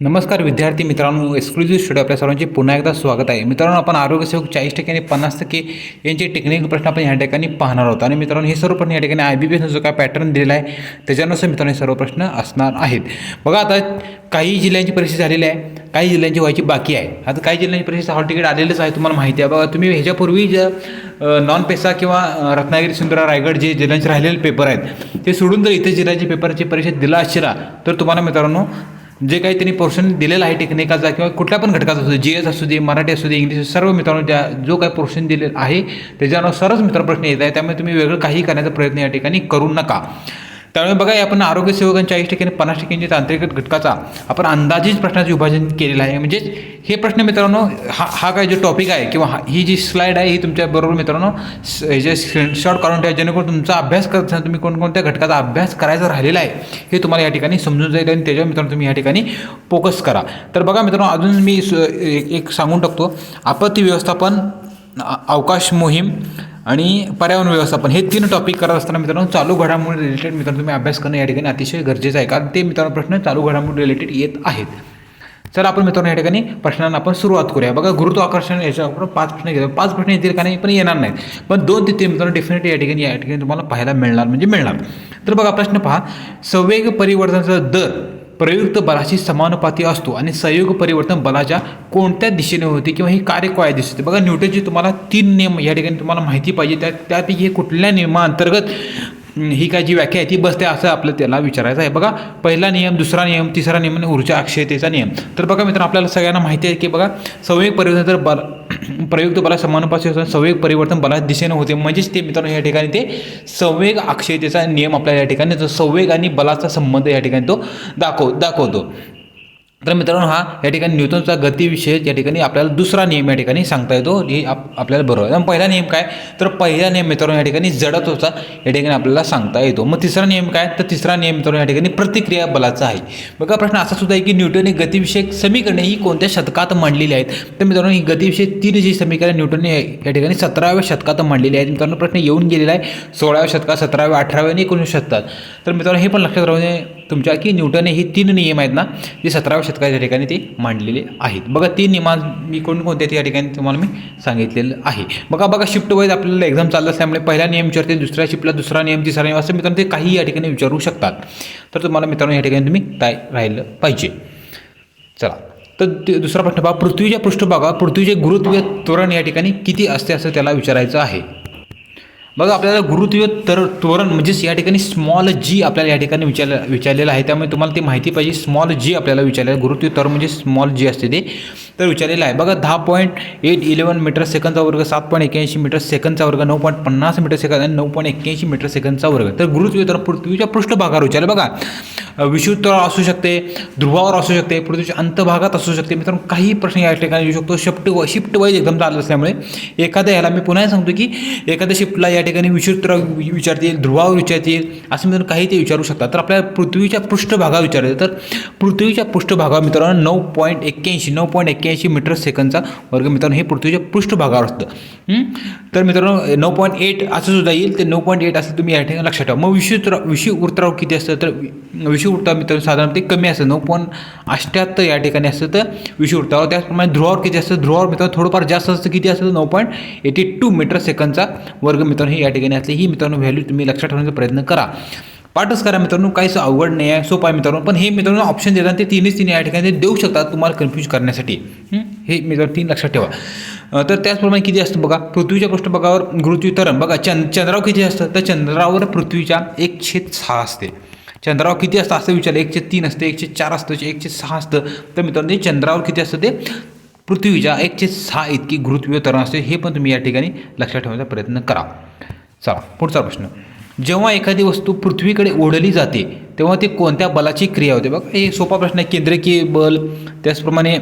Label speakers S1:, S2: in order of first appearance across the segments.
S1: नमस्कार विद्यार्थी मित्रांनो एक्सक्लुझिव्ह स्टुडिओ आपल्या सर्वांचे पुन्हा एकदा स्वागत आहे. मित्रांनो आपण आरोग्यसेवक चाळीस टक्के आणि पन्नास टक्के यांचे टेक्निकल प्रश्न आपण या ठिकाणी पाहणार आहोत. आणि मित्रांनो हे सर्व प्रश्न या ठिकाणी आय बी पी जो काय पॅटर्न दिलेला आहे त्याच्यानुसार मित्रांनो हे सर्व प्रश्न असणार आहेत. बघा आता काही जिल्ह्यांची परीक्षा झालेली आहे काही जिल्ह्यांची व्हायची बाकी आहे. आता काही जिल्ह्यांची परीक्षा हॉल तिकीट आलेलंच आहे तुम्हाला माहिती आहे. बघा तुम्ही ह्याच्यापूर्वी ज्या नॉन पेसा किंवा रत्नागिरी सिंधुरा रायगड जे जिल्ह्यांचे राहिलेले पेपर आहेत ते सोडून जर इतर जिल्ह्याचे पेपरची परीक्षा दिला असेल तर तुम्हाला मित्रांनो जे काही त्यांनी पोर्शन दिलेलं आहे टेक्निकाचा किंवा कुठल्या पण घटकाचा असू दे जी एस असू दे मराठी असू दे इंग्लिश सर्व मित्रांनो ज्या जो काही पोर्शन दिलेलं आहे त्याच्यानुसारच मित्र प्रश्न येत आहे त्यामुळे तुम्ही वेगळं काही करण्याचा प्रयत्न या ठिकाणी करू नका. त्यामुळे बघा आपण आरोग्य सेवकांच्या चाळीस टक्के आणि पन्नास टक्क्यांच्या तांत्रिक घटकाचा आपण अंदाजित प्रश्नाचे विभाजन केलेलं आहे. म्हणजेच हे प्रश्न मित्रांनो हा हा काय जो टॉपिक आहे किंवा हा- ही जी स्लाईड आहे ही तुमच्याबरोबर मित्रांनो हे जे स्क्रीनशॉट काढून ठेवा जेणेकरून तुमचा अभ्यास करत असताना तुम्ही कोणकोणत्या घटकाचा अभ्यास करायचा राहिलेला आहे हे तुम्हाला या ठिकाणी समजून जाईल आणि त्याच्यावर मित्रांनो तुम्ही या ठिकाणी फोकस करा. तर बघा मित्रांनो अजून मी स- एक सांगून टाकतो. आपत्ती व्यवस्थापन अवकाश मोहीम आणि पर्यावरण व्यवस्थापन हे तीन टॉपिक करत असताना मित्रांनो चालू घडामोडी रिलेटेड मित्रांनो तुम्ही अभ्यास करणं या ठिकाणी अतिशय गरजेचं आहे. कारण ते मित्रांनो प्रश्न चालू घडामोडी रिलेटेड येत आहेत. चला आपण मित्रांनो या ठिकाणी प्रश्नांना आपण सुरुवात करूया. बघा गुरुत्वाकर्षण याच्यावर पाच प्रश्न घेतो पाच प्रश्न येतील का नाही पण येणार नाहीत. पण दोन ते तीन मित्रांनो डेफिनेटली या ठिकाणी या ठिकाणी तुम्हाला पाहायला मिळणार म्हणजे मिळणार. तर बघा प्रश्न पहा. संवेग परिवर्तनाचा दर प्रयुक्त बलाशी समानुपाती असतो आणि संयोग परिवर्तन बलाच्या कोणत्या दिशेने होते किंवा हे कार्य काय दिसते? बघा न्यूटनचे तुम्हाला तीन नियम या ठिकाणी तुम्हाला माहिती पाहिजे. त्या त्यापैकी हे कुठल्या नियमाअंतर्गत ही काय जी व्याख्या आहे ती बसते असं आपलं त्याला विचारायचं आहे. बघा पहिला नियम दुसरा नियम तिसरा नियम आणि ऊर्जा अक्षयतेचा नियम. तर बघा मित्रांनो आपल्याला सगळ्यांना माहिती आहे की बघा संयोग परिवर्तन जर बल प्रयुक्त बला समानुपाती असताना संवेग परिवर्तन बला दिशेने होते. म्हणजेच ते मित्रांनो या ठिकाणी ते संवेग अक्षयतेचा नियम आपल्याला या ठिकाणी जो संवेग आणि बलाचा संबंध या ठिकाणी तो दाखव दाखवतो. तर मित्रांनो हा या ठिकाणी न्यूटनचा गतिविषय या ठिकाणी आपल्याला दुसरा नियम या ठिकाणी सांगता येतो. हे आप आपल्याला बरोबर आहे. पहिला नियम काय? तर पहिला नियम मित्रांनो या ठिकाणी जडत्वचा या ठिकाणी आपल्याला सांगता येतो. मग तिसरा नियम काय? तर तिसरा नियम मित्रांनो या ठिकाणी प्रतिक्रिया बलाचा आहे. बघा प्रश्न असा सुद्धा आहे की न्यूटनने गतिविषयक समीकरणे ही कोणत्या शतकात मांडलेली आहेत? तर मित्रांनो ही गतिविषयक तीन जी समीकरणे न्यूटनने या ठिकाणी सतराव्या शतकात मांडलेली आहेत मित्रांनो प्रश्न येऊन गेलेला आहे. सोळाव्या शतकात सतराव्या अठराव्या आणि एकोणीस शतकात. तर मित्रांनो हे पण लक्षात राहू तुमच्या की न्यूटनने हे तीन नियम आहेत ना जे सतराव्या शतकाच्या ठिकाणी ते मांडलेले आहेत. बघा तीन नियमां मी कोणकोणते त्या ठिकाणी तुम्हाला मी सांगितलेलं आहे. बघा बघा शिफ्ट वाईज आपल्याला एक्झाम चाललं असल्यामुळे पहिला नियम विचारते दुसऱ्या शिफ्टला दुसरा नियम तिसरा नियम असं मित्रांनो ते काही या ठिकाणी विचारू शकतात. तर तुम्हाला मित्रांनो या ठिकाणी तुम्ही काय राहिलं पाहिजे. चला. तर ते दुसरा प्रश्न पहा पृथ्वीच्या पृष्ठभागावर पृथ्वीचे गुरुत्व त्वरण या ठिकाणी किती असते असं त्याला विचारायचं आहे. बघा आपल्याला गुरुत्व तर त्वरण म्हणजेच या ठिकाणी स्मॉल जी आपल्याला या ठिकाणी विचारलं विचारलेलं आहे. त्यामुळे तुम्हाला ती माहिती पाहिजे. स्मॉल जी आपल्याला विचारलेलं आहे. गुरुत्व तर म्हणजे स्मॉल जी असते ते. तर विचारलेलं आहे. बघा दहा पॉईंट एट इलेवन मीटर सेकंदचा वर्ग सात पॉईंट एक्याऐंशी मीटर सेकंदचा वर्ग नऊ पॉईंट पन्नास मीटर सेकंद आणि नऊ पॉईंट एक्क्याऐंशी मीटर सेकंदचा वर्ग. तर गुरुत्व तर पृथ्वीच्या पृष्ठभागावर विचारलं. बघा विषुवत्वावर असू शकते ध्रुवावर असू शकते पृथ्वीच्या अंतभागात असू शकते. मित्रांनो काही प्रश्न या ठिकाणी येऊ शकतो. शिफ्ट शिफ्ट वाईज एकदम चालत असल्यामुळे एखाद्या ह्याला मी पुन्हा सांगतो की एखाद्या शिफ्टला या ठिकाणी ठिकाणी विषुवत्वावर विचारतील ध्रुवावर विचारतील असं मित्रांनो काही ते विचारू शकतात. तर आपल्या पृथ्वीच्या पृष्ठभागावर विचारायचं तर पृथ्वीच्या पृष्ठभागावर मित्रांनो नऊ पॉईंट एक्क्याऐंशी नऊ पॉईंट एक्क्याऐंशी मीटर सेकंदचा वर्ग मित्रांनो हे पृथ्वीच्या पृष्ठभागावर असतं. तर मित्रांनो नऊ पॉईंट एट असं सुद्धा येईल. ते नऊ पॉईंट एट असं तुम्ही या ठिकाणी लक्षात ठेवा. मग विषुत्र विषुव किती असतं? तर विषुव मित्रांनो साधारण ते कमी असतं. नऊ पॉईंट अष्ट्याहत्तर या ठिकाणी असतं तर विषुव त्याचप्रमाणे ध्रुवावर किती असतं? ध्रुवावर मित्रांनो थोडंफार जास्त असतं. किती असतं? नऊ पॉईंट एटी टू मीटर सेकंदचा वर्ग मित्रांनो हे या ठिकाणी असते ही मित्रांनो व्हॅल्यू तुम्ही लक्षात ठेवण्याचा प्रयत्न करा. पाठच करा मित्रांनो काहीच अवघड नाही आहे सोपा आहे मित्रांनो पण हे मित्रांनो ऑप्शन देतात ते तिन्हीच तीन या ठिकाणी ते देऊ शकतात तुम्हाला कन्फ्यूज करण्यासाठी. हे? मित्रांनो तीन लक्षात ठेवा. तर त्याचप्रमाणे किती असतं बघा पृथ्वीच्या पृष्ठभागावर गुरुत्वीतरण बघा चंद चंद्रावर किती असतं? तर चंद्रावर पृथ्वीच्या एक छेद सहा असते. चंद्रावर किती असतं? असं विचारलं एकशे तीन असतं एकशे चार असतं एकशे सहा असतं. तर मित्रांनो ते चंद्रावर किती असतं ते पृथ्वीच्या एकशे सहा इतकी गुरुत्वीय तरण असते हे पण तुम्ही या ठिकाणी लक्षात ठेवण्याचा प्रयत्न करा. चला पुढचा प्रश्न. जेव्हा एखादी वस्तू पृथ्वीकडे ओढली जाते तेव्हा ते कोणत्या बलाची क्रिया होते? बघा हे सोपा प्रश्न आहे. केंद्रकीय बल त्याचप्रमाणे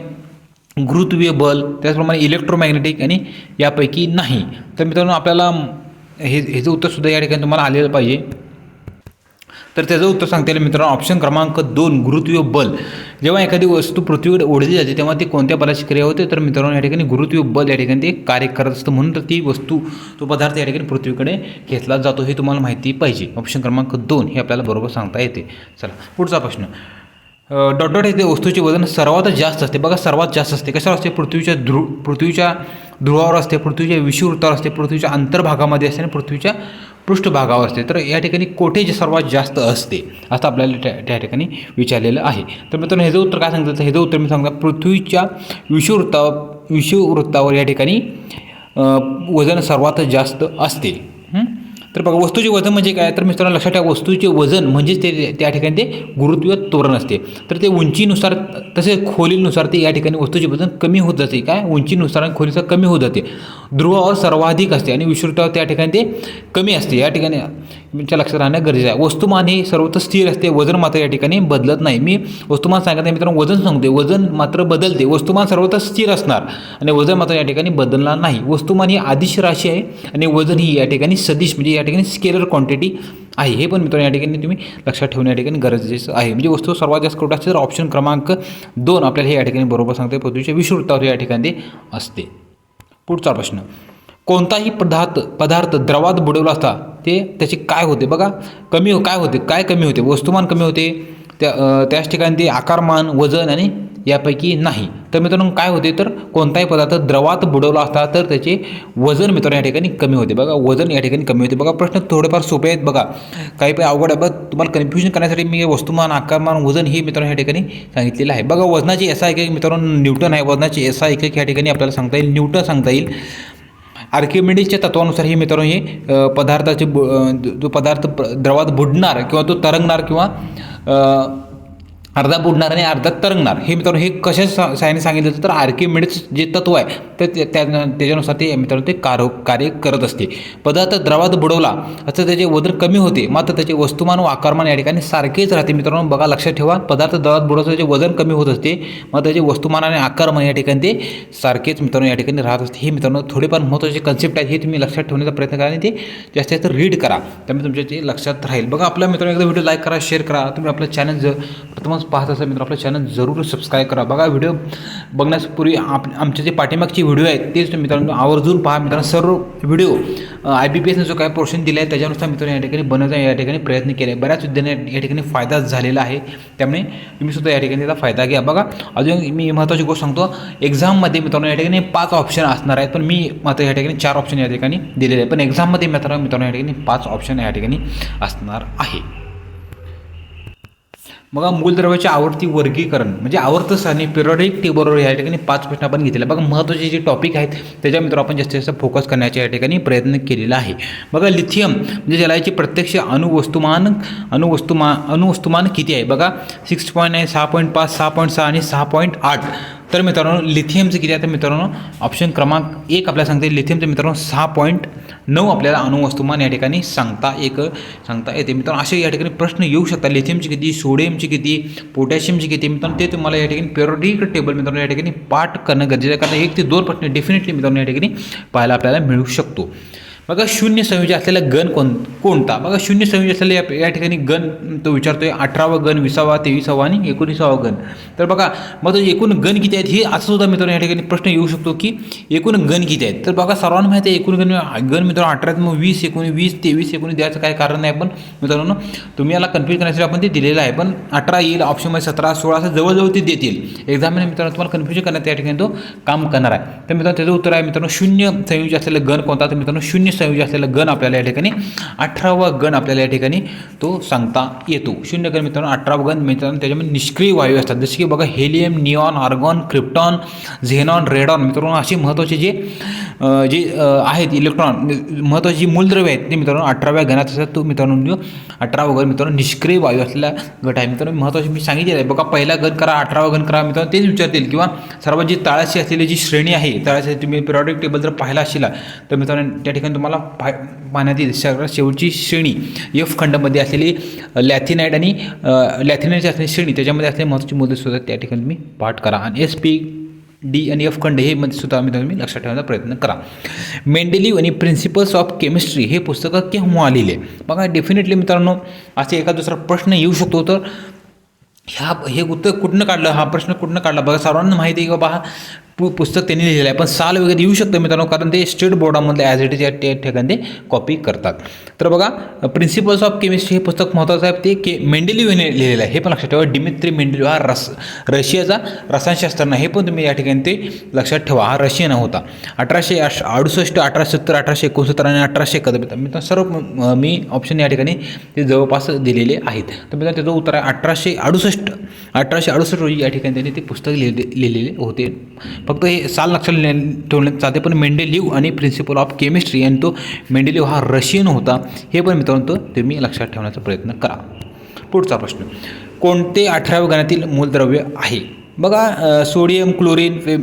S1: गुरुत्वीय बल त्याचप्रमाणे इलेक्ट्रोमॅग्नेटिक आणि यापैकी नाही. तर मित्रांनो आपल्याला हे ह्याचं उत्तरसुद्धा या ठिकाणी तुम्हाला आलेलं पाहिजे. तर त्याचं उत्तर सांगता येईल मित्रांनो. ऑप्शन क्रमांक दोन गुरुत्वीय बल. जेव्हा एखादी वस्तू पृथ्वीकडे ओढली जाते तेव्हा ती कोणत्या बलाची क्रिया होते? तर मित्रांनो या ठिकाणी गुरुत्वीय बल या ठिकाणी ते कार्य करत असतं. म्हणून तर ती वस्तू तो पदार्थ या ठिकाणी पृथ्वीकडे घेतला जातो. हे तुम्हाला माहिती पाहिजे. ऑप्शन क्रमांक दोन हे आपल्याला बरोबर सांगता येते. चला पुढचा प्रश्न. डॉट डॉट येथे वस्तूचे वजन सर्वात जास्त असते. बघा सर्वात जास्त असते. कशावर असते? पृथ्वीच्या ध्रुव पृथ्वीच्या ध्रुवावर असते पृथ्वीच्या विषुवृत्तावर असते पृथ्वीच्या अंतर्भागामध्ये असते आणि पृथ्वीच्या पृष्ठभागावर असते. तर या ठिकाणी कोठे जे सर्वात जास्त असते असं आपल्याला त्या त्या ठिकाणी विचारलेलं आहे. तर मित्रांनो ह्याचं उत्तर काय सांगतं तर ह्याचं उत्तर मी सांगता पृथ्वीच्या विषुवृत्तावर विषुववृत्तावर या ठिकाणी वजन सर्वात जास्त असते. तर बघा वस्तूचे वजन म्हणजे काय? तर मित्रांनो लक्षात ठेवा वस्तूचे वजन म्हणजेच ते त्या ठिकाणी ते गुरुत्व तोरण असते. तर ते उंचीनुसार तसेच खोलीनुसार ते या ठिकाणी वस्तूचे वजन कमी होत जाते. काय? उंचीनुसार आणि खोलीनुसार कमी होत जाते. ध्रुवावर सर्वाधिक असते आणि विश्रुतावर त्या ठिकाणी ते कमी असते. या ठिकाणी तुमच्या लक्षात राहणं गरजेचं आहे. वस्तुमान हे सर्वत्र स्थिर असते वजन मात्र या ठिकाणी बदलत नाही. मी वस्तुमान सांगत नाही मित्रांनो वजन सांगते वजन मात्र बदलते. वस्तुमान सर्वत्र स्थिर असणार आणि वजन मात्र या ठिकाणी बदलणार नाही. वस्तुमान ही आदिश राशी आहे आणि वजन ही या ठिकाणी सदिश म्हणजे या ठिकाणी स्केलर क्वांटिटी आहे. हे पण मित्रांनो या ठिकाणी तुम्ही लक्षात ठेवणे या ठिकाणी गरजेचं आहे. म्हणजे वस्तू सर्वात जास्त कुठं असते? तर ऑप्शन क्रमांक दोन आपल्याला हे या ठिकाणी बरोबर सांगते पृथ्वीच्या विषुवृत्तावर या ठिकाणी असते. पुढचा प्रश्न. कोणताही पदार्थ पदार्थ द्रवात बुडवला असता ते त्याचे काय होते? बघा कमी हो काय होते? काय कमी होते? वस्तुमान कमी होते. त्या त्याच ठिकाणी ते आकारमान वजन आणि यापैकी नाही. तर मित्रांनो काय होते? तर कोणताही पदार्थ द्रवात बुडवला असता तर त्याचे वजन मित्रांनो या ठिकाणी कमी होते. बघा वजन या ठिकाणी कमी होते. बघा प्रश्न थोडेफार सोपे आहेत. बघा काही काही अवघड आहे. बघ तुम्हाला कन्फ्युजन करण्यासाठी मी वस्तुमान आकारमान वजन हे मित्रांनो या ठिकाणी सांगितलेलं आहे. बघा वजनाची एसा एक मित्रांनो न्यूटन आहे. वजनाची एसा एक या ठिकाणी आपल्याला सांगता येईल. न्यूटन सांगता येईल. आर्किमिडीजच्या तत्वानुसार हे मित्रांनो हे पदार्थाचे बु जो पदार्थ द्रवात बुडणार किंवा तो तरंगणार किंवा अर्धा बुडणार आणि अर्धा तरंगणार. हे मित्रांनो हे कशा सा सायने सांगितलं होतं तर आर्किमिडीज जे तत्व आहे तर ते- त्या त्याच्यानुसार ते मित्रांनो ते कार्य कार्य करत असते. पदार्थ द्रवात बुडवला असं त्याचे वजन कमी होते मात्र त्याचे वस्तुमान व आकारमान या ठिकाणी सारखेच राहते. मित्रांनो बघा लक्षात ठेवा पदार्थ द्रवात बुडवलं त्याचे वजन कमी होत असते मग त्याचे वस्तुमान आणि आकारमान या ठिकाणी ते सारखेच मित्रांनो या ठिकाणी राहत असते. हे मित्रांनो थोडेफार महत्त्वाचे कन्सेप्ट आहेत हे तुम्ही लक्षात ठेवण्याचा प्रयत्न करा आणि ते जास्तीत जास्त रीड करा. त्यामुळे तुमच्या ते लक्षात राहील. बघा आपल्या मित्रांनो एकदा व्हिडिओ लाईक करा शेअर करा. तुम्ही आपलं चॅनल जर प्रथमच पाहत असाल मित्र आपलं चॅनल जरूर सबस्क्राईब करा. बघा व्हिडिओ बघण्यापूर्वी आप आमचे जे पाठीमागची व्हिडिओ आहेत तेच तुम्ही मित्रांनो आवर्जून पहा. मित्रांनो सर्व व्हिडिओ आय बी पी एसनं जो काय पोर्शन दिला आहे त्याच्यानुसार मित्रांनो या ठिकाणी बनवण्याचा या ठिकाणी प्रयत्न केला आहे बऱ्याच विद्यार्थ्यांना या ठिकाणी फायदा झालेला आहे. त्यामुळे तुम्ही सुद्धा या ठिकाणी त्याचा फायदा घ्या. बघा अजून मी महत्त्वाची गोष्ट सांगतो. एक्झाममध्ये मित्रांनो या ठिकाणी पाच ऑप्शन असणार आहेत पण मी मात्र या ठिकाणी चार ऑप्शन या ठिकाणी दिलेले आहे पण एक्झाममध्ये मित्रांनो मित्रांनो या ठिकाणी पाच ऑप्शन या ठिकाणी असणार आहे. बघा मूलद्रव्याचे आवर्ती वर्गीकरण म्हणजे आवर्त सारणी पिरियडिक टेबलवर या ठिकाणी पाच प्रश्न आपण घेतले बघा महत्त्वाचे जे टॉपिक आहेत त्याच्या मित्र आपण जास्तीत जास्त फोकस करण्याच्या या ठिकाणी प्रयत्न केलेला आहे. बघा लिथियम म्हणजे ज्याला याची प्रत्यक्ष अणुवस्तुमान अणुवस्तुमान अणुवस्तुमान किती आहे? बघा सिक्स पॉईंट आहे सहा पॉईंट पाच सहा पॉईंट सहा आणि सहा पॉईंट आठ. तर मित्रांनो लिथियमचं किती आहे? तर मित्रांनो ऑप्शन क्रमांक एक आपल्याला सांगते. लिथियमचं मित्रांनो सहा पॉईंट नऊ आपल्याला अणुवस्तुमान या ठिकाणी सांगता एक सांगता येते. मित्रांनो असे या ठिकाणी प्रश्न येऊ शकतात. लिथियमची किती सोडियमची किती पोटॅशियमची किती? मित्रांनो ते तुम्हाला या ठिकाणी पेरोडिक टेबल मित्रांनो या ठिकाणी पाठ करणं गरजेचं आहे. कारण एक ते दोन प्रश्न डेफिनेटली मित्रांनो या ठिकाणी पाहायला आपल्याला मिळू शकतो. बघा शून्य संयोजी असलेला गण कोण कोणता? बघा शून्य संयोजी असलेला या या ठिकाणी गण तो विचारतोय अठरावा गण विसावा तेविसावा आणि एकोणीसावा गण. तर बघा मग तो एकूण गण किती आहेत हे असं सुद्धा मित्रांनो या ठिकाणी प्रश्न येऊ शकतो की एकूण गण किती आहेत? तर बघा सर्वांना माहिती आहे एकूण गण गण मित्रांनो अठरा मग वीस एकोणीस वीस तेवीस एकोणीस द्यायचं काय कारण नाही पण मित्रांनो तुम्ही याला कन्फ्युज करण्यासाठी आपण ते दिलेलं आहे. पण अठरा येईल ऑप्शनमध्ये सतरा सोळा असं जवळजवळ ते देतील. एक्झामने मित्रांनो तुम्हाला कन्फ्युजन करण्यात त्या ठिकाणी तो काम करणार आहे. तर मित्रांनो त्याचं उत्तर आहे मित्रांनो शून्य संयोजी असलेलं गण कोणता? तर मित्रांनो शून्य संयोजी असलेला गण आपल्याला या ठिकाणी अठरावा गण आपल्याला या ठिकाणी तो सांगता येतो. शून्य गण मित्रांनो अठरावा गण मित्रांनो त्याच्यामध्ये निष्क्रिय वायू असतात. जसे की बघा helium neon argon krypton xenon radon मित्रांनो असे महत्त्वाचे जे जे आहेत इलेक्ट्रॉन महत्त्वाची जी मूलद्रव्य आहेत ते मित्रांनो अठराव्या गणात असतात. तो मित्रांनो अठरावा गण मित्रांनो निष्क्रिय वायू असलेला गट आहे. मित्रांनो महत्त्वाचे मी सांगितलेलं आहे. बघा पहिला गण करा अठरावा गण करा मित्रांनो तेच विचारतील किंवा सर्वात जी तळाशी असलेली जी श्रेणी आहे तळाशी तुम्ही पिरियडिक टेबल जर पाहिला असेल तर मित्रांनो त्या ठिकाणी तुम्हाला तुम्हाला पाहण्यात पाण्यातील सगळ्यात शेवटची श्रेणी एफ खंडमध्ये असलेली लॅथिनाईट आणि लॅथिनाईटची असलेली श्रेणी त्याच्यामध्ये असलेली महत्त्वाचे मुद्दे सुद्धा त्या ठिकाणी तुम्ही पाठ करा. आणि एस पी डी आणि एफ खंड हे मध्ये सुद्धा आम्ही तुम्ही लक्षात ठेवण्याचा प्रयत्न करा. मेंडेलिव आणि प्रिन्सिपल्स ऑफ केमिस्ट्री हे पुस्तकं केव्हा लिहिले बघा डेफिनेटली मित्रांनो असे एका दुसरा प्रश्न येऊ शकतो तर ह्या हे उत्तर कुठनं काढलं? हा प्रश्न कुठनं काढला? बघा सर्वांना माहिती आहे की बाबा हा पु पुस्तक त्यांनी लिहिलेलं आहे. पण साल वगैरे येऊ शकतं मित्रांनो कारण ते स्टेट बोर्डामधले ॲज इट इज या ठिकाणी ते कॉपी करतात. तर बघा प्रिन्सिपल्स ऑफ केमिस्ट्री हे पुस्तक महत्त्वाचं आहे. ते के मेंडेलिव याने लिहिलेलं आहे. हे पण लक्षात ठेवा. डिमित्री मेंडेलिव्ह हा रस रशियाचा रसायनशास्त्र हे पण तुम्ही या ठिकाणी ते लक्षात ठेवा. हा रशियन होता. अठराशे अश अडुसष्ट अठराशे सत्तर अठराशे एकोणसत्तर आणि अठराशे एकाहत्तर. मित्रांनो सर्व मी ऑप्शन या ठिकाणी ते जवळपास दिलेले आहेत. तर मित्रांनो त्याचं उत्तर आहे अठराशे अडुसष्ट. अठराशे अडुसष्ट रोजी या ठिकाणी त्यांनी ते पुस्तक लिहिले लिहिलेले होते. फक्त हे साल लक्षात ठेवण्यात जाते पण मेंडेलिव आणि प्रिन्सिपल ऑफ केमिस्ट्री आणि तो मेंडेलिव हा रशियन होता. हे पण मित्रांनो तो तुम्ही लक्षात ठेवण्याचा प्रयत्न करा. पुढचा प्रश्न. कोणते अठराव्या गणातील मूलद्रव्य आहे? बघा सोडियम क्लोरीन फे-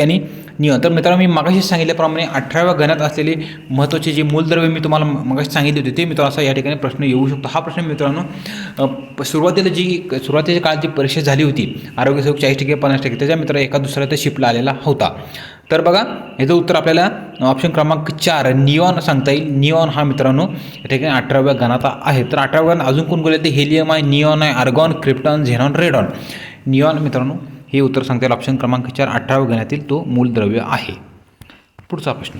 S1: आणि नियम तर मित्रांनो मी मगाशी सांगितल्याप्रमाणे अठराव्या गणात असलेले महत्त्वाचे जे मूलद्रव्य मी तुम्हाला मगाशी सांगितले होते ते मित्रांनो असा या ठिकाणी प्रश्न येऊ शकतो. हा प्रश्न मित्रांनो प- सुरुवातीला जी सुरुवातीच्या काळात जी परीक्षा झाली होती आरोग्य सेवक चाळीस टक्के पन्नास टक्के त्याच्या मित्र एका दुसऱ्या तर शिपला आलेला होता. तर बघा याचं उत्तर आपल्याला ऑप्शन क्रमांक चार नियॉन सांगता येईल. नियॉन हा मित्रांनो या ठिकाणी अठराव्या गणात आहे. तर अठराव्या गणात अजून कोण बोलले ते हेलियम आहे नियॉन आहे argon krypton xenon radon. Neon मित्रांनो हे उत्तर सांगता येईल. ऑप्शन क्रमांक चार अठराव्या घेण्यातील तो मूलद्रव्य आहे. पुढचा प्रश्न.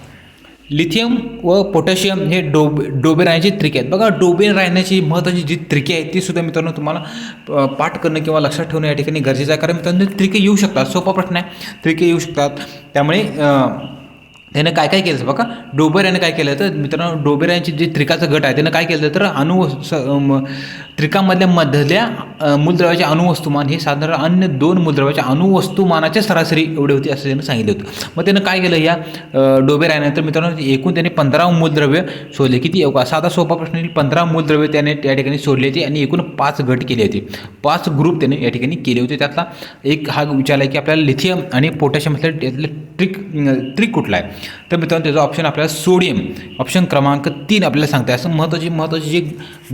S1: लिथियम व पोटॅशियम हे डोब डोबे राहण्याची त्रिके आहेत. बघा डोबे राहण्याची महत्त्वाची जी त्रिके आहेत ती सुद्धा मित्रांनो तुम्हाला पाठ करणं किंवा लक्षात ठेवणं या ठिकाणी गरजेचं आहे. कारण मित्रांनो त्रिके येऊ शकतात. सोपा प्रश्न आहे. त्रिके येऊ शकतात. त्यामुळे त्यानं काय काय केलं बघा? डोबेराने काय केलं तर मित्रांनो डोबेरांची जे त्रिकाचा गट आहे त्यानं काय केलं तर अणु स- म- त्रिकामधल्या मधल्या मूलद्रव्याचे अणुवस्तुमान हे साधारण अन्य दोन मूलद्रव्याच्या अणुवस्तुमानाच्या सरासरी एवढे होते असं त्यानं सांगितलं होतं. मग त्यानं काय केलं या डोबेरायानंतर मित्रांनो एकूण त्याने पंधरा मूलद्रव्य शोधले किती? साधा सोपा प्रश्न येईल पंधरा मूलद्रव्य त्याने त्या ठिकाणी सोडले होते आणि एकूण पाच गट केले होते. पाच ग्रुप त्याने या ठिकाणी केले होते. त्यातला एक हा विचारला की आपल्याला लिथियम आणि पोटॅशियम असल्या ट्रिक ट्रिक कुठला आहे? तर मित्रांनो त्याचा ऑप्शन आपल्याला सोडियम ऑप्शन क्रमांक तीन आपल्याला सांगते असं महत्त्वाची महत्त्वाची जे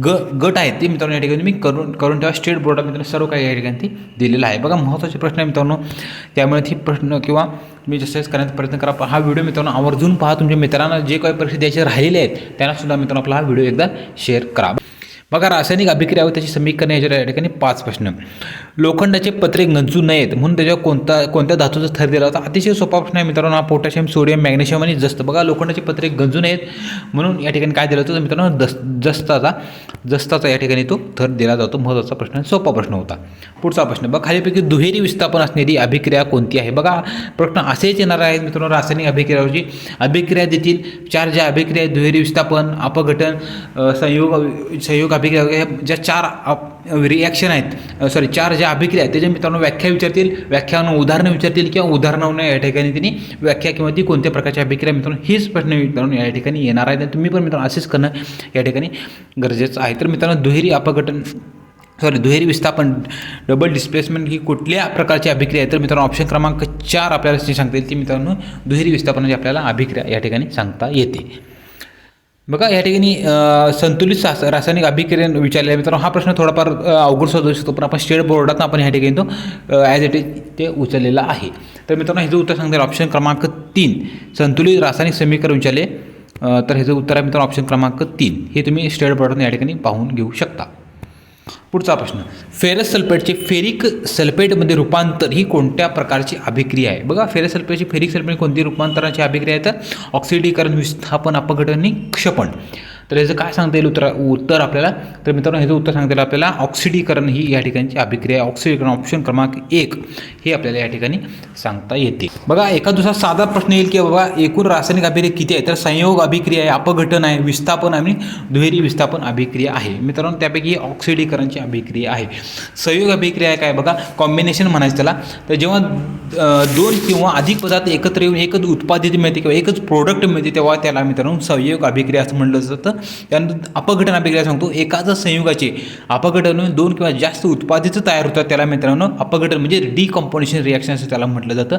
S1: ग गट आहे ते मित्रांनो या ठिकाणी मी करून करून ठेवा. स्टेट बोर्डात मित्रांनो सर्व काही या ठिकाणी ते दिलेलं आहे. बघा महत्त्वाचे प्रश्न आहे मित्रांनो. त्यामुळे ती प्रश्न किंवा मी जसं करण्याचा प्रयत्न करा हा व्हिडिओ मित्रांनो आवर्जून पहा. तुमच्या मित्रांना जे काही परीक्षा द्यायचे राहिलेले आहेत त्यांना सुद्धा मित्रांनो आपला हा व्हिडिओ एकदा शेअर करा. बघा रासायनिक अभिक्रिया व त्याची समीकरण याच्या या ठिकाणी पाच प्रश्न. लोखंडाचे पत्रे गंजू नयेत म्हणून त्याच्यावर कोणता कोणत्या धातूचा थर दिला होता? अतिशय सोपा प्रश्न आहे मित्रांनो हा पोटॅशियम सोडियम मॅग्नेशियम आणि जस्त. बघा लोखंडाचे पत्रे गंजू नयेत म्हणून या ठिकाणी काय दिलं होतं? मित्रांनो दस जस्ताचा जस्ताचा या ठिकाणी तो थर दिला जातो. महत्त्वाचा प्रश्न सोपा प्रश्न होता. पुढचा प्रश्न बघा खालीपैकी दुहेरी विस्थापन असणारी अभिक्रिया कोणती आहे? बघा प्रश्न असेच येणार आहेत मित्रांनो रासायनिक अभिक्रियावरची अभिक्रिया देतील चार ज्या अभिक्रिया आहेत, दुहेरी विस्थापन अपघटन संयोग संयोग अभिक्रिया ज्या चार रिॲक्शन आहेत. सॉरी चार ज्या अभिक्रिया आहेत त्याच्या मित्रांनो व्याख्या विचारतील व्याख्यानं उदाहरणं विचारतील किंवा उदाहरणांना या ठिकाणी त्यांनी व्याख्या किंवा ती कोणत्या प्रकारची अभिक्रिया मित्रांनो हेच प्रश्न मित्रांनो या ठिकाणी येणार आहे आणि तुम्ही पण मित्रांनो असेच करणं या ठिकाणी गरजेचं आहे. तर मित्रांनो दुहेरी अपघटन सॉरी दुहेरी विस्थापन डबल डिस्प्लेसमेंट ही कुठल्या प्रकारची अभिक्रिया आहे? तर मित्रांनो ऑप्शन क्रमांक चार आपल्याला जी सांगता येईल ती मित्रांनो दुहेरी विस्थापनाची आपल्याला अभिक्रिया या ठिकाणी सांगता येते. बघा या ठिकाणी संतुलित सास रासायनिक अभिक्रियन विचारले. मित्रांनो हा प्रश्न थोडाफार अवघड सोडू शकतो पण आपण स्टेट बोर्डात आपण या ठिकाणी तो ॲज इट इज ते उचललेला आहे. तर मित्रांनो ह्याचं उत्तर सांगता. येईल ऑप्शन क्रमांक तीन संतुलित रासायनिक समीकरण विचारले. तर ह्याचं उत्तर आहे मित्रांनो ऑप्शन क्रमांक तीन. हे तुम्ही स्टेट बोर्डातून या ठिकाणी पाहून घेऊ शकता. पुढचा प्रश्न. फेरस सल्फेटचे फेरिक सल्फेटमध्ये रूपांतर ही कोणत्या प्रकारची अभिक्रिया आहे? बघा फेरस सल्फेटची फेरिक सल्फेट कोणती रूपांतराची अभिक्रिया आहे? तर ऑक्सिडीकरण विस्थापन अपघटन आणि क्षपण. तर ह्याचं काय सांगता येईल उत्तर उत्तर आपल्याला? तर मित्रांनो ह्याचं उत्तर सांगता येईल आपल्याला ऑक्सिडीकरण ही या ठिकाणची अभिक्रिया ऑक्सिडीकरण ऑप्शन क्रमांक एक हे आपल्याला या ठिकाणी सांगता येते. बघा एका दुसरा साधा प्रश्न येईल की बाबा एकूण रासायनिक अभिक्रिया किती आहे? तर संयोग अभिक्रिया आहे अपघटन आहे विस्थापन आणि दुहेरी विस्थापन अभिक्रिया आहे. मित्रांनो त्यापैकी ऑक्सिडीकरणची अभिक्रिया आहे. संयोग अभिक्रिया आहे काय? बघा कॉम्बिनेशन म्हणायचं त्याला. तर जेव्हा दोन किंवा अधिक पदार्थ एकत्र येऊन एकच उत्पादित मिळते किंवा एकच प्रोडक्ट मिळते तेव्हा त्याला मित्रांनो संयोग अभिक्रिया असं म्हटलं जातं. त्यानंतर अपघटन अभिक्रिया सांगतो. एकाच संयुगाचे अपघटन दोन किंवा जास्त उत्पादित तयार होतात त्याला मित्रांनो अपघटन म्हणजे डिकॉम्पोनेशन रिॲक्शन असं त्याला म्हटलं जातं.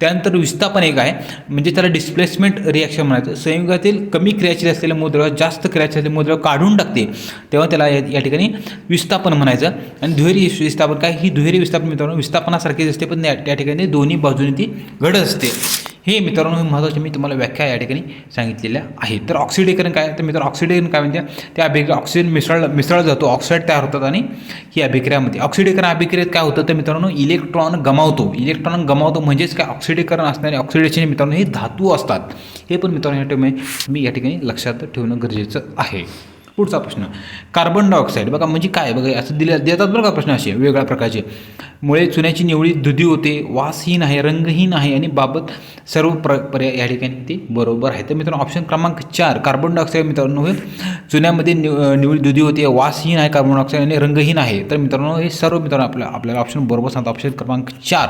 S1: त्यानंतर विस्थापन एक आहे. म्हणजे त्याला डिस्प्लेसमेंट रिॲक्शन म्हणायचं. संयुगातील कमी क्रियाशील असलेल्या मुद्रा जास्त क्रियाशील असलेले मुद्रा काढून टाकते. तेव्हा त्याला या या ठिकाणी विस्थापन म्हणायचं. आणि दुहेरी विस्थापन काय? ही दुहेरी विस्थापन मित्रांनो विस्थापनासारखीच असते पण त्या ठिकाणी दोन्ही बाजूने ती घडत असते. हे मित्रांनो महत्त्वाची मी तुम्हाला व्याख्या या ठिकाणी सांगितलेल्या आहे तर ऑक्सिडीकरण काय? तर मित्रांनो ऑक्सिडीकरण काय म्हणजे? त्या अभिक्रिया ऑक्सिजन मिसळ मिसळ जातो ऑक्साईड तयार होतात आणि ही अभिक्रियामध्ये. ऑक्सिडीकरण अभिक्रियेत काय होतं? तर मित्रांनो इलेक्ट्रॉन गमावतो. इलेक्ट्रॉन गमावतो म्हणजेच काय? ऑक्सिडीकरण असणारे ऑक्सिडेशन मित्रांनो हे धातू असतात. हे पण मित्रांनो या ठिकाणी मी या ठिकाणी लक्षात ठेवणं गरजेचं आहे. पुढचा प्रश्न. कार्बन डायऑक्साईड बघा म्हणजे काय? बघा असं दिल्या देतात बरं का प्रश्न असे वेगळ्या प्रकारचे. मुळे चुन्याची निवळी दुधी होते वासहीन आहे रंगहीन आहे आणि बाबत सर्व प्र पर्याय या ठिकाणी ते बरोबर आहे तर मित्रांनो ऑप्शन क्रमांक चार कार्बन डायऑक्साईड मित्रांनो हे चुन्यामध्ये निव निवळी दुधी होते वासहीन आहे कार्बन डायऑक्साईड आणि रंगहीन आहे तर मित्रांनो हे सर्व मित्रांनो आपल्या आपल्याला ऑप्शन बरोबर सांगतात. ऑप्शन क्रमांक चार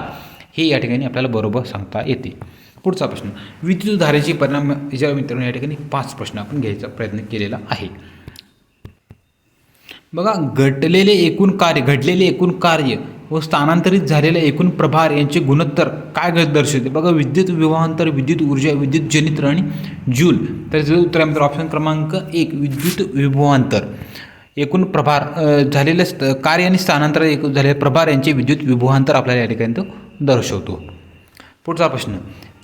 S1: हे या ठिकाणी आपल्याला बरोबर सांगता येते. पुढचा प्रश्न विद्युत धारेचे परिणाम याच्या मित्रांनो या ठिकाणी पाच प्रश्न आपण घ्यायचा प्रयत्न केलेला आहे. बघा घटलेले एकूण कार्य घडलेले एकूण कार्य व स्थानांतरित झालेले एकूण प्रभार यांचे गुणोत्तर काय दर्शवते? बघा विद्युत विवाहांतर विद्युत ऊर्जा विद्युत जनित्र आणि जूल. तर उत्तर आहे ऑप्शन क्रमांक एक विद्युत विभवांतर. एकूण प्रभार झालेले स्त- कार्य आणि स्थानांतर एक झालेले प्रभार यांचे विद्युत विभवांतर आपल्याला या ठिकाणी तो दर्शवतो. पुढचा प्रश्न.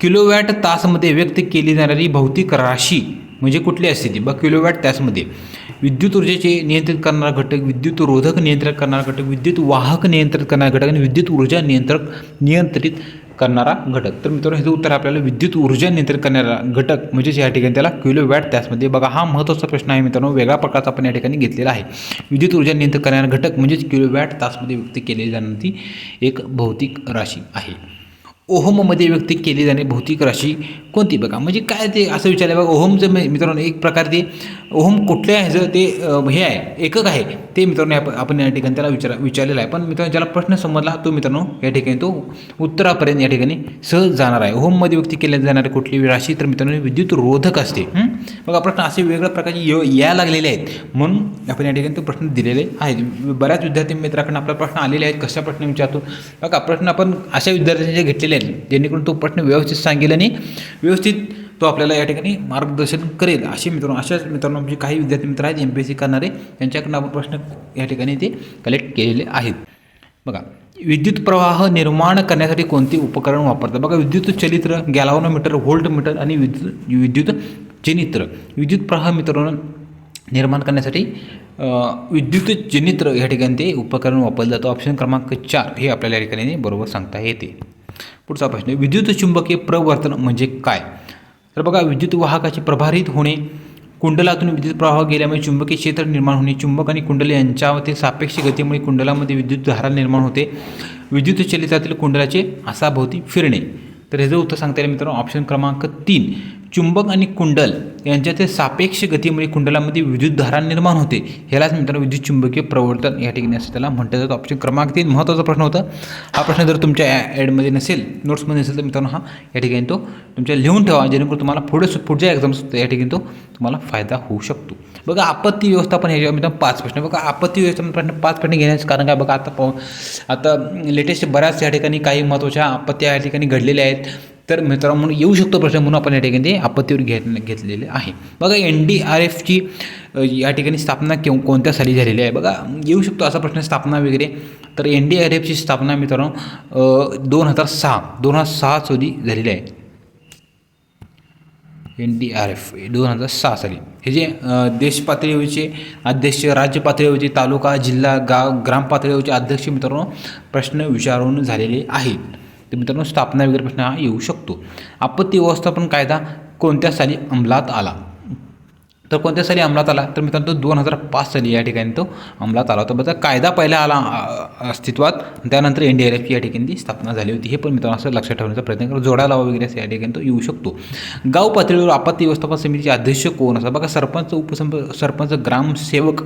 S1: किलोवॅट तासमध्ये व्यक्त केली जाणारी भौतिक राशी म्हणजे कुठली असते ती? बघ किलोवॅट त्यासमध्ये विद्युत ऊर्जेचे नियंत्रित करणारा घटक विद्युत रोधक नियंत्रित करणारा घटक विद्युत वाहक नियंत्रित करणारा घटक आणि विद्युत ऊर्जा नियंत्रक नियंत्रित करणारा घटक. तर मित्रांनो ह्याचं उत्तर आपल्याला विद्युत ऊर्जा नियंत्रित करणारा घटक म्हणजेच या ठिकाणी त्याला किलोवॅट त्यासमध्ये बघा हा महत्त्वाचा प्रश्न आहे मित्रांनो वेगळा प्रकारचा आपण या ठिकाणी घेतलेला आहे. विद्युत ऊर्जा नियंत्रित करणारा घटक म्हणजेच किलोवॅट तासमध्ये व्यक्त केली जाणारी एक भौतिक राशी आहे. ओहोममध्ये व्यक्त केली जाणारी भौतिक राशी कोणती? बघा म्हणजे काय ते असं विचारलं? बघा ओहोमचं मित्रांनो एक प्रकार ते ओहम कुठल्या ह्याचं ते हे आहे एकक आहे ते मित्रांनो आपण या ठिकाणी त्याला विचार विचारलेलं आहे. पण मित्रांनो ज्याला प्रश्न समजला तो मित्रांनो या ठिकाणी तो उत्तरापर्यंत या ठिकाणी सहज जाणार आहे. ओहममध्ये व्यक्त केल्या जाणारी कुठली राशी तर मित्रांनो विद्युत रोधक असते बघा प्रश्न असे वेगळ्या प्रकारचे य या लागलेले आहेत. म्हणून आपण या ठिकाणी तो प्रश्न दिलेले आहेत. बऱ्याच विद्यार्थी मित्राकडून आपला प्रश्न आलेले आहेत. कशा प्रश्न विचारतो? बघा प्रश्न आपण अशा विद्यार्थ्यांचे घेतलेले आहेत जेणेकरून तो प्रश्न व्यवस्थित सांगेल आणि व्यवस्थित तो आपल्याला या ठिकाणी मार्गदर्शन करेल. असे मित्रांनो अशाच मित्रांनो म्हणजे काही विद्यार्थी मित्र आहेत एम पी एस सी करणारे त्यांच्याकडनं आपण प्रश्न या ठिकाणी ते कलेक्ट केलेले आहेत. बघा विद्युत प्रवाह निर्माण करण्यासाठी कोणते उपकरण वापरतात? बघा विद्युत चलित्र गॅलावनोमीटर व्होल्टमीटर आणि विद्युत विद्युत जनित्र विद्युत प्रवाह मित्रांनो निर्माण करण्यासाठी विद्युत जनित्र या ठिकाणी ते उपकरण वापरलं जातं. ऑप्शन क्रमांक चार हे आपल्याला या ठिकाणी बरोबर सांगता येते. पुढचा प्रश्न विद्युत चुंबकीय प्रवर्तन म्हणजे काय? तर बघा विद्युत वाहकाचे प्रभारित होणे कुंडलातून विद्युत प्रवाह गेल्यामुळे चुंबकीय क्षेत्र निर्माण होणे चुंबक आणि कुंडल यांच्यावरील सापेक्ष गतीमुळे कुंडलामध्ये विद्युत धारा निर्माण होते. विद्युत चलितातील कुंडलाचे आसाभोवती फिरणे. तर ह्याचं उत्तर सांगता येईल मित्रांनो ऑप्शन क्रमांक तीन. चुंबक आणि कुंडल यांच्यातील सापेक्ष गतीमुळे म्हणजे कुंडलामध्ये विद्युत धारा निर्माण होते. ह्यालाच मित्रांनो विद्युत चुंबकीय प्रवर्तन. या ठिकाणी असं त्याला म्हटलं जातं ऑप्शन क्रमांक तीन महत्त्वाचा प्रश्न होता. हा प्रश्न जर तुमच्या ॲडमध्ये नसेल नोट्समध्ये नसेल तर मित्रांनो हा या ठिकाणी तो तुमच्या लिहून ठेवा. जेणेकरून तुम्हाला पुढे पुढच्या एक्झाम्स या ठिकाणी तो तुम्हाला फायदा होऊ शकतो. बघा आपत्ती व्यवस्थापन ह्याच्यावर मित्रांनो पाच प्रश्न. बघा आपत्ती व्यवस्थापन प्रश्न पाच प्रश्न घेण्याचं कारण काय? बघा आता आता लेटेस्ट बऱ्याच या ठिकाणी काही महत्त्वाच्या आपत्त्या या ठिकाणी घडलेल्या आहेत. तर मित्रांनो म्हणून येऊ शकतो प्रश्न म्हणून आपण या ठिकाणी आपत्तीवर घेत घेतलेले आहे. बघा एन डी आर एफची या ठिकाणी स्थापना केव कोणत्या साली झालेली आहे? बघा येऊ शकतो असा प्रश्न स्थापना वगैरे. तर एन डी आर एफची स्थापना मित्रांनो दोन हजार सहा दोन हजार सहा साली झालेली आहे. एन डी आर एफ दोन हजार सहा साली. हे जे देश पातळीवरचे अध्यक्ष राज्य पातळीवरचे तालुका जिल्हा गाव ग्राम पातळीवरचे अध्यक्ष मित्रांनो प्रश्न विचारून झालेले आहेत. तर मित्रांनो स्थापना वगैरे प्रश्न हा येऊ शकतो. आपत्ती व्यवस्थापन कायदा कोणत्या साली अंमलात आला? तर कोणत्या साली अंमलात आला? तर मित्रांनो तो दोन हजार पाच साली या ठिकाणी तो अंमलात आला होता. बघा कायदा पहिला आला अस्तित्वात. त्यानंतर एन डी आर एफची या ठिकाणी ती स्थापना झाली होती. हे पण मित्रांनो असं लक्षात ठेवण्याचा प्रयत्न करा. जोडा लावा वगैरे असं या ठिकाणी तो येऊ शकतो. गाव पातळीवर आपत्ती व्यवस्थापन समितीचे अध्यक्ष कोण असतात बघा सरपंच उपसंप सरपंच ग्रामसेवक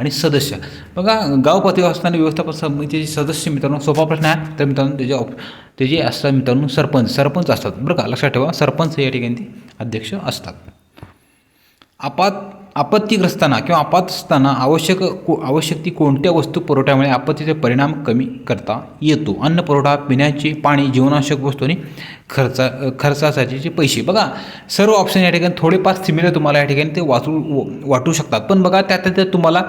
S1: आणि सदस्य. बघा गाव पातळीवर असताना व्यवस्थापन समितीचे सदस्य मित्रांनो सोपा प्रश्न आहे. तर मित्रांनो त्याचे ऑप ते जे असतात मित्रांनो सरपंच. सरपंच असतात. बरं का लक्षात ठेवा. सरपंच या ठिकाणी ते अध्यक्ष असतात. आपात आपत्तीग्रस्तांना किंवा आपात असताना आवश्यक को आवश्यक ती कोणत्या वस्तू पुरवठ्यामुळे आपत्तीचे परिणाम कमी करता येतो? अन्न पुरवठा पिण्याचे पाणी जीवनावश्यक वस्तू आणि खर्चा खर्चासाठीचे पैसे. बघा सर्व ऑप्शन या ठिकाणी थोडेफार सिमिलर तुम्हाला या ठिकाणी ते वाचू वाटू शकतात. पण बघा त्यात त्या तुम्हाला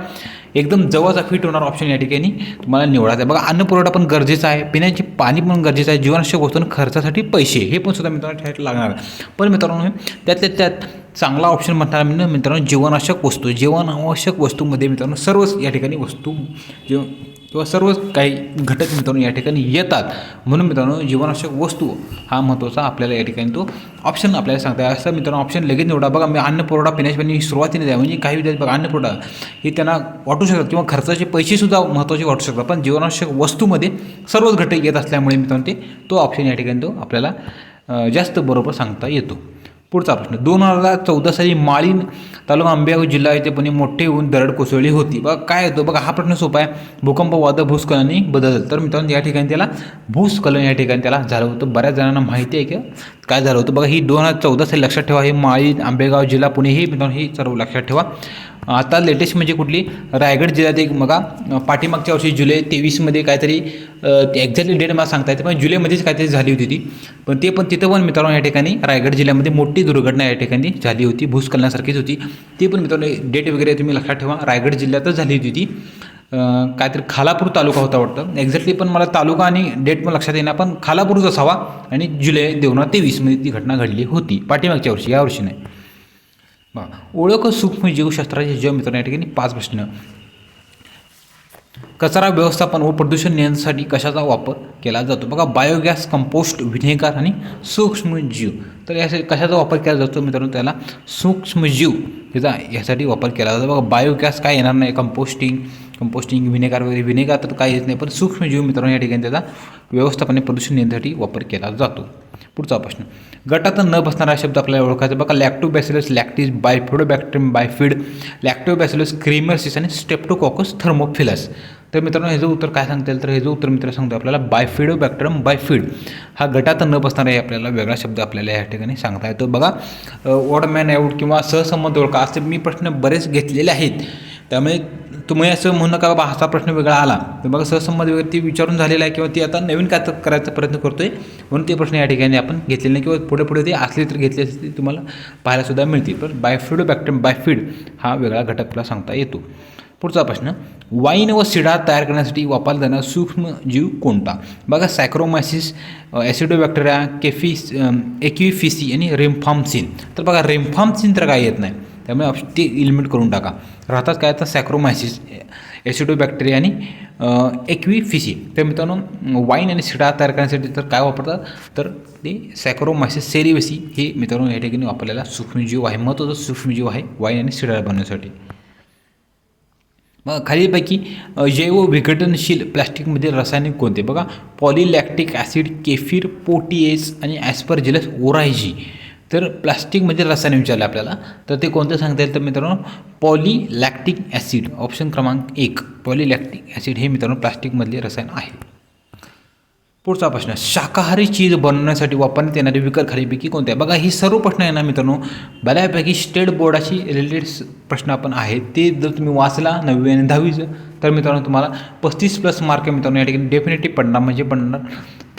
S1: एकदम जवळचा फिट होणार ऑप्शन या ठिकाणी तुम्हाला निवडायचा आहे. बघा अन्न पुरवठा पण गरजेचा आहे. पिण्याचे पाणी पण गरजेचं आहे. जीवनावश्यक वस्तू आणि खर्चासाठी पैसे हे पण सुद्धा मित्रांनो ठेवायला लागणार पण मित्रांनो त्यातल्या त्यात चांगला ऑप्शन म्हणणार मित्रांनो जीवनावश्यक वस्तू. जीवनावश्यक वस्तूमध्ये मित्रांनो सर्वच या ठिकाणी वस्तू जीव किंवा सर्व काही घटक मित्रांनो या ठिकाणी येतात. म्हणून मित्रांनो जीवनावश्यक वस्तू हा महत्त्वाचा आपल्याला या ठिकाणी तो ऑप्शन आपल्याला सांगता असं मित्रांनो ऑप्शन लगेच निवडा. बघा मी अन्न पुरवठा पिण्याची पाणी सुरुवातीने द्या म्हणजे काही विद्यार्थी बघा अन्न पुरवठा हे त्यांना वाटू शकतात किंवा खर्चाचे पैसेसुद्धा महत्त्वाचे वाटू शकतात. पण जीवनावश्यक वस्तूमध्ये सर्वच घटक येत असल्यामुळे मित्रांनो ते तो ऑप्शन या ठिकाणी तो आपल्याला जास्त बरोबर सांगता येतो. पुढचा प्रश्न. दोन हजार चौदा साली माळीन तालुका आंबेगाव जिल्हा येथे पुणे मोठे होऊन दरड कोसळली होती. बघा काय येतो बघा हा प्रश्न सोपा आहे. भूकंप वादळ भूस्खलनाने बदलत तर मित्रांनो या ठिकाणी त्याला भूस्खलन या ठिकाणी त्याला झालं होतं. बऱ्याच जणांना माहिती आहे की काय झालं होतं? बघा ही दोन हजार चौदा साली लक्षात ठेवा. हे माळीन आंबेगाव जिल्हा पुणे हे मित्रांनो हे सर्व लक्षात ठेवा. आता लेटेस्ट म्हणजे कुठली? रायगड जिल्ह्यात एक बघा पाठीमागच्या वर्षी जुलै तेवीसमध्ये काहीतरी एक्झॅक्टली डेट मला सांगता येते पण जुलैमध्येच काहीतरी झाली होती ती. पण ते पण तिथं पण मित्रांनो या ठिकाणी रायगड जिल्ह्यामध्ये मोठी दुर्घटना या ठिकाणी झाली होती भूस्खलनासारखीच होती. ती पण मित्रांनो डेट वगैरे तुम्ही लक्षात ठेवा रायगड जिल्ह्यातच झाली होती ती. काहीतरी खालापूर तालुका होता वाटतं. एक्झॅक्टली पण मला तालुका आणि डेट पण लक्षात येणार पण खालापूरच असावा. आणि जुलै दोन हजार तेवीसमध्ये ती घटना घडली होती पाठीमागच्या वर्षी या वर्षी नाही. बघा ओळख सूक्ष्म म्हणजे जीवशास्त्राचे जीव मित्रांनो या ठिकाणी पाच प्रश्न. कचरा व्यवस्थापन व प्रदूषण नियंत्रणासाठी कशाचा वापर केला जातो? बघा बायोगॅस कंपोस्ट विनेगार आणि सूक्ष्मजीव तर यासाठी कशाचा वापर केला जातो मित्रांनो? त्याला सूक्ष्मजीव याचा यासाठी वापर केला जातो. बघा बायोगॅस काय येणार नाही? कंपोस्टिंग कंपोस्टिंग व्हिनेगार वगैरे. विनेगार तर काही येत नाही पण सूक्ष्मजीव मित्रांनो या ठिकाणी त्याचा व्यवस्थापने प्रदूषण नियंत्रणासाठी वापर केला जातो. पुढचा प्रश्न. गटात न बसणारा शब्द आपल्याला ओळखायचा बघा लॅक्टोबॅसिलस लॅक्टिस बायफोडोबॅक्टेरियम बायफिड लॅक्टोबॅसिलस क्रीमर्सिस आणि स्टेप्टोकॉकस थर्मोफिलस तर मित्रांनो ह्याचं उत्तर काय सांगता येईल? तर ह्याचं उत्तर मित्र सांगतो आपल्याला बायफिडोबॅक्टेरियम बायफिड हा गटात न बसणारा हे आपल्याला वेगळा शब्द आपल्याला या ठिकाणी सांगता येतो. बघा ओडमॅन आऊट किंवा सहसंबंध ओळखा. असे मी प्रश्न बरेच घेतलेले आहेत. त्यामुळे तुम्ही असं म्हणू नका बाबा असा प्रश्न वेगळा आला. तर बघा सहसंबंध वगैरे ती विचारून झालेला आहे किंवा ती आता नवीन काय तर करायचा प्रयत्न करतो आहे म्हणून ते प्रश्न या ठिकाणी आपण घेतलेले नाही किंवा पुढे पुढे ते असले तर घेतले असते ते तुम्हाला पाहायलासुद्धा मिळतील. पण बायफिडो बॅक्टेरियम बायफीड हा वेगळा घटक आपल्याला सांगता येतो. पुढचा प्रश्न वाईन व सिडा तयार करण्यासाठी वापरला जाणारा सूक्ष्मजीव कोणता? बघा सॅक्रोमायसिस ॲसिडोबॅक्टेरिया केफिस एक्युफिसी आणि रेमफार्मसिन तर बघा रेमफार्मसिन तर काय येत नाही. त्यामुळे ऑप्शन ते इलिमिनेट करून टाका. राहतात काय तर सॅक्रोमायसिस ॲसिडोबॅक्टेरिया आणि एक्विफिसी तर मित्रांनो वाईन आणि सिडा तयार करण्यासाठी तर काय वापरतात? तर ते सॅक्रोमायसिस सेरिवसी हे मित्रांनो या ठिकाणी वापरलेला सूक्ष्मजीव आहे. महत्त्वाचा सूक्ष्मजीव आहे वाईन आणि सिडा बनवण्यासाठी. मग खालीलपैकी जैव विघटनशील प्लॅस्टिकमधील रासायनिक कोणते? बघा पॉलिलॅक्टिक ॲसिड केफिर पोटीएस आणि ॲस्परजिलस ओरायजी तर प्लास्टिकमध्ये म्हणजे रसायन विचारले आपल्याला. तर ते कोणतं सांगता येईल तर मित्रांनो पॉलीलॅक्टिक ॲसिड ऑप्शन क्रमांक एक. पॉलीलॅक्टिक ॲसिड हे मित्रांनो प्लास्टिकमधले रसायन आहे. पुढचा प्रश्न शाकाहारी चीज बनवण्यासाठी वापरण्यात येणारे विकर खालीपैकी कोणते आहे? बघा ही सर्व प्रश्न आहे ना मित्रांनो बऱ्यापैकी स्टेट बोर्डाशी रिलेटेड प्रश्न आपण आहेत. ते जर तुम्ही वाचला नववी आणि दहावीचं तर मित्रांनो तुम्हाला पस्तीस प्लस मार्क मित्रांनो या ठिकाणी डेफिनेटली पडणार म्हणजे पडणार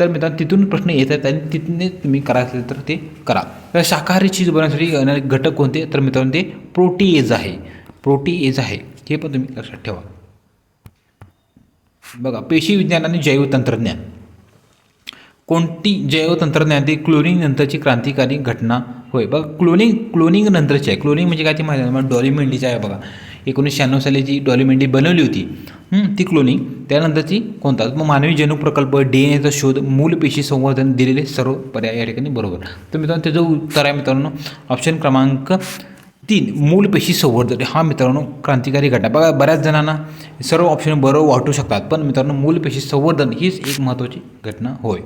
S1: तर मित्रांनो तिथून प्रश्न येत आहेत आणि तिथून तुम्ही करायचं असेल तर ते करा. तर शाकाहारी चीज बनवण्यासाठी येणारे घटक कोणते? तर मित्रांनो ते प्रोटीएज आहे. प्रोटीएज आहे. हे पण तुम्ही लक्षात ठेवा. बघा पेशी विज्ञान आणि जैवतंत्रज्ञान कोणती जैवतंत्रज्ञान ते क्लोनिंग नंतरची क्रांतिकारी घटना होय. बघा क्लोनिंग क्लोनिंग नंतरची आहे. क्लोनिंग म्हणजे काय ती माहिती आहे? डॉली मेंढीची आहे बघा. एकोणीसशे शहाण्णव साली जी डॉली मेंढी बनवली होती ती क्लोनिंग त्यानंतरची कोणता? मग मानवी जनुक प्रकल्प डी एन एचा शोध मूल पेशी संवर्धन दिलेले सर्व पर्याय या ठिकाणी बरोबर. तर मित्रांनो त्याचं उत्तर आहे मित्रांनो ऑप्शन क्रमांक तीन मूल पेशी संवर्धन. हा मित्रांनो क्रांतिकारी घटना. बघा बऱ्याच जणांना सर्व ऑप्शन बरोबर वाटू शकतात पण मित्रांनो मूल पेशी संवर्धन हीच एक महत्त्वाची घटना होय.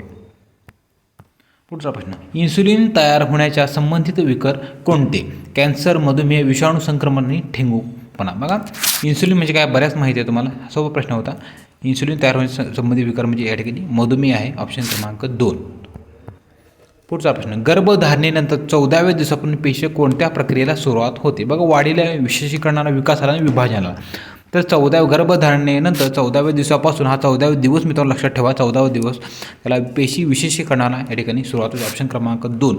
S1: पुढचा प्रश्न. इन्सुलिन तयार होण्याच्या संबंधित विकर कोणते? कॅन्सर मधुमेह विषाणू संक्रमण आणि पणा बघा इन्सुलिन म्हणजे काय? बऱ्याच माहिती आहे तुम्हाला. सोपा प्रश्न होता. इन्सुलिन तयार होण्या संबंधित विकार म्हणजे या ठिकाणी मधुमेह आहे ऑप्शन क्रमांक दोन. पुढचा प्रश्न गर्भधारणेनंतर चौदाव्या दिवसापूर्वी पेशी कोणत्या प्रक्रियेला सुरुवात होते? बघा वाढीला विशेषीकरणाला विकासाला आणि विभाजनाला तर चौदाव्या गर्भधारणेनंतर चौदाव्या दिवसापासून हा चौदाव्या दिवस मित्रांनो लक्षात ठेवा चौदावा दिवस. त्याला पेशी विशेषीकरणाला या ठिकाणी सुरुवात होते. ऑप्शन क्रमांक दोन.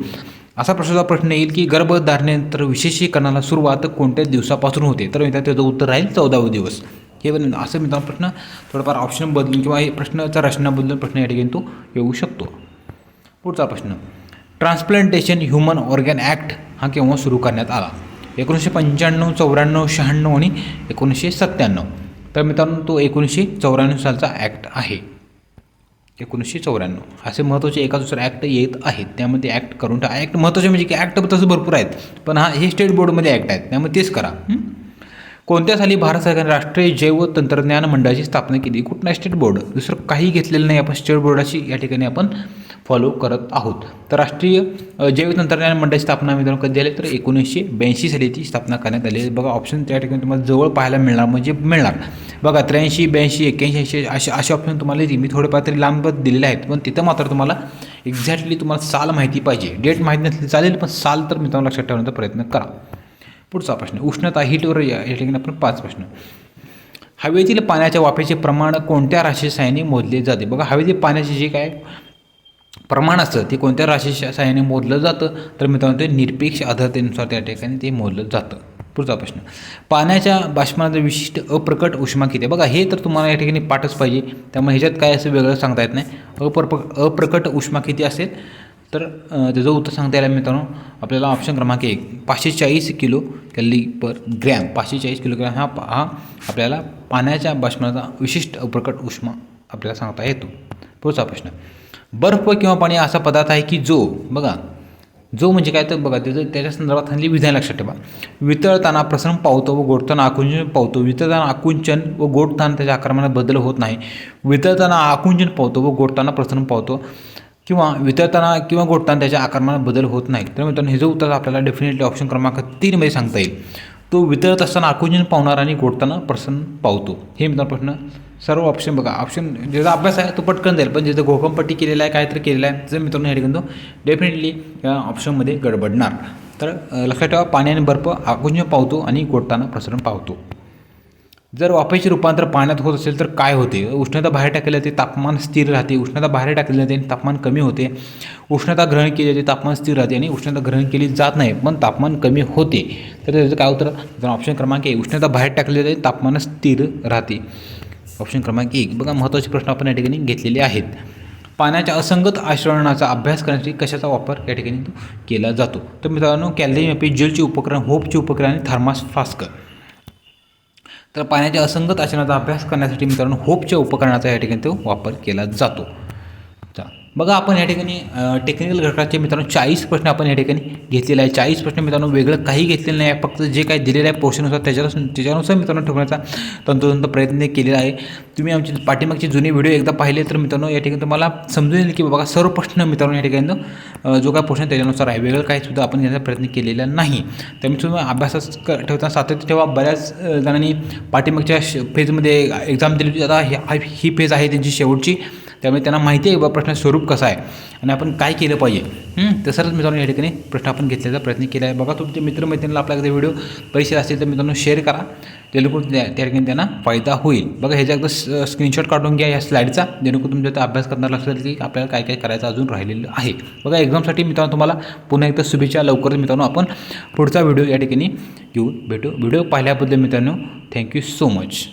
S1: असा प्रश्नाचा प्रश्न येईल की गर्भधारणेनंतर विशेषीकरणाला सुरुवात कोणत्या दिवसापासून होते? तर मित्रांनो त्याचं उत्तर राहील चौदावा दिवस. हे पण असं मित्रांनो प्रश्न थोडंफार ऑप्शन बदलून किंवा हे प्रश्नाचा रचना बदलून प्रश्न या ठिकाणी तो येऊ शकतो. पुढचा प्रश्न. ट्रान्सप्लांटेशन ह्युमन ऑर्गॅन ॲक्ट हा केव्हा सुरू करण्यात आला? एकोणीसशे पंच्याण्णव चौऱ्याण्णव शहाण्णव आणि एकोणीसशे सत्त्याण्णव. तर मित्रांनो तो एकोणीसशे चौऱ्याण्णव सालचा ॲक्ट आहे. एकोणीसशे चौऱ्याण्णव. असे महत्त्वाचे एका दुसरं ॲक्ट येत आहेत. त्यामध्ये ॲक्ट करून टाका. ॲक्ट महत्त्वाचे म्हणजे की ॲक्ट तसं भरपूर आहेत. पण हा हे स्टेट बोर्डमध्ये ॲक्ट आहेत. त्यामुळे तेच करा. हं? कोणत्या साली भारत सरकारने राष्ट्रीय जैव तंत्रज्ञान मंडळाची स्थापना केली? कुठला स्टेट बोर्ड. दुसरं काही घेतलेलं नाही आपण स्टेट बोर्डाची या ठिकाणी आपण फॉलो करत आहोत. तर राष्ट्रीय जैव तंत्रज्ञान मंडळाची स्थापना मित्रांनो कधी झाली तर एकोणीसशे ब्याऐंशी साली ती स्थापना करण्यात आली. आहे. बघा ऑप्शन त्या ठिकाणी तुम्हाला जवळ पाहायला मिळणार म्हणजे मिळणार. बघा त्र्याऐंशी ब्याऐंशी एक्क्याऐंशी ऐंशी असे असे ऑप्शन तुम्हाला येतील मी थोडेफार तरी लांब दिलेले आहेत पण तिथं मात्र तुम्हाला एक्झॅक्टली तुम्हाला साल माहिती पाहिजे. डेट माहिती नसली चालेल पण साल तर मित्रांनो लक्षात ठेवण्याचा प्रयत्न करा. पुढचा प्रश्न. उष्णता हीटवर या ठिकाणी आपण पाच प्रश्न. हवेतील पाण्याच्या वाफेचे प्रमाण कोणत्या राशी साहाय्याने मोजले जाते? बघा हवेतील पाण्याचे जे काय प्रमाण असतं ते कोणत्या राशी साहाय्याने मोजलं जातं? तर मित्रांनो ते निरपेक्ष आधारतेनुसार त्या ठिकाणी ते मोजलं जातं. पुढचा प्रश्न. पाण्याच्या बाष्पनाचं विशिष्ट अप्रकट उष्मा किती आहे? बघा हे तर तुम्हाला या ठिकाणी पाठच पाहिजे. त्यामुळे ह्याच्यात काय असं वेगळं सांगता येत नाही. अप्रप अप्रकट उष्मा किती असेल? तर त्याचं उत्तर सांगता यायला मित्रांनो. आपल्याला ऑप्शन क्रमांक एक पाचशे चाळीस किलो कल्ली पर ग्रॅम पाचशे चाळीस किलोग्रॅम हा पा- हा आपल्याला पाण्याच्या बाष्पनाचा विशिष्ट अप्रकट उष्मा आपल्याला सांगता येतो. पुढचा प्रश्न. बर्फ किंवा पाणी असा पदार्थ आहे की जो बघा जो म्हणजे काय तर बघा त्याचं त्याच्या संदर्भात हल्ली विधान लक्षात ठेवा. वितळताना प्रसरण पावतो व गोडताना आकुंचन पावतो. वितळताना आकुंचन व गोडताना त्याच्या आक्रमणात बदल होत नाही. वितळताना आकुंचन पावतो व गोडताना प्रसरण पावतो. किंवा वितरताना किंवा गोठताना त्याच्या आकारमानात बदल होत नाही तर मित्रांनो हे जो उत्तर आपल्याला डेफिनेटली ऑप्शन क्रमांक तीनमध्ये सांगता येईल. तो वितरत असताना आकुंचन पावणार आणि गोठताना प्रसन्न पावतो. हे मित्रांनो प्रश्न सर्व ऑप्शन बघा. ऑप्शन ज्याचा अभ्यास आहे तो पटकन जाईल पण ज्याचं घोकमपट्टी केलेला आहे काहीतरी केलेला आहे जर मित्रांनो हे ठिकाणी तो डेफिनेटली या ऑप्शनमध्ये गडबडणार. तर लक्षात ठेवा पाणी आणि बर्फ आकुंचन पावतो आणि गोडताना प्रसरण पावतो. जर वाफेचे रूपांतर पाण्यात होत असेल तर काय होते? उष्णता बाहेर टाकली जाते तापमान स्थिर राहते. उष्णता बाहेर टाकली जाते आणि तापमान कमी होते. उष्णता ग्रहण केली जाते तापमान स्थिर राहते आणि उष्णता ग्रहण केली जात नाही पण तापमान कमी होते. तर त्याचं काय उत्तर? तर ऑप्शन क्रमांक एक उष्णता बाहेर टाकली जाते तापमान स्थिर राहते. ऑप्शन क्रमांक एक बघा महत्त्वाचे प्रश्न आपण या ठिकाणी घेतलेले आहेत. पाण्याच्या असंगत आश्रणाचा अभ्यास करण्यासाठी कशाचा वापर या ठिकाणी केला जातो? तर मित्रांनो कॅलरी जेलचे उपकरण होपचे उपकरण आणि थर्मास फास्कर. तर पाण्याच्या असंगत आचरणाचा अभ्यास करण्यासाठी मित्रांनो होपच्या उपकरणाचा या ठिकाणी तो वापर केला जातो. बघा आपण या ठिकाणी टेक्निकल घटकाचे मित्रांनो चाळीस प्रश्न आपण या ठिकाणी घेतलेले आहे चाळीस प्रश्न मित्रांनो वेगळं काही घेतलेलं नाही आहे. फक्त जे काही दिलेलं आहे पोर्शननुसार त्याच्यानुसार त्याच्यानुसार मित्रांनो ठेवण्याचा तंतोतंत प्रयत्न केलेला आहे. तुम्ही आमचे पाठीमागचे जुने व्हिडिओ एकदा पाहिले तर मित्रांनो या ठिकाणी तुम्हाला समजून येईल की बघा सर्व प्रश्न मित्रांनो या ठिकाणी जो काय पोर्शन त्याच्यानुसार आहे वेगळं काही सुद्धा आपण घेण्याचा प्रयत्न केलेला नाही. त्यामुळे तुम्ही अभ्यासाच ठेवताना सातत्य ठेवा. बऱ्याच जणांनी पाठीमागच्या श फेजमध्ये एक्झाम दिली होती. आता ही ही फेज आहे त्यांची शेवटची. त्यामुळे त्यांना माहिती आहे बाबा प्रश्न स्वरूप कसं आहे. आणि आपण काय केलं पाहिजे. तसंच मित्रांनो या ठिकाणी प्रश्न आपण घेतल्याचा प्रयत्न केला आहे. बघा तुमचे मित्रमैत्रिणीला आपल्याकडे व्हिडिओ परिचय असतील तर मित्रांनो शेअर करा. जेणेकरून त्या त्या ठिकाणी त्यांना फायदा होईल. बघा ह्याच्या एकदा स्क्रीनशॉट काढून घ्या या स्लाईडचा जेणेकरून तुमच्या त्या अभ्यास करणार असेल की आपल्याला काय काय करायचं अजून राहिलेलं आहे. बघा एक्झामसाठी मित्रांनो तुम्हाला पुन्हा एकदा शुभेच्छा. लवकरच मित्रांनो आपण पुढचा व्हिडिओ या ठिकाणी घेऊन भेटू. व्हिडिओ पाहिल्याबद्दल मित्रांनो थँक्यू सो मच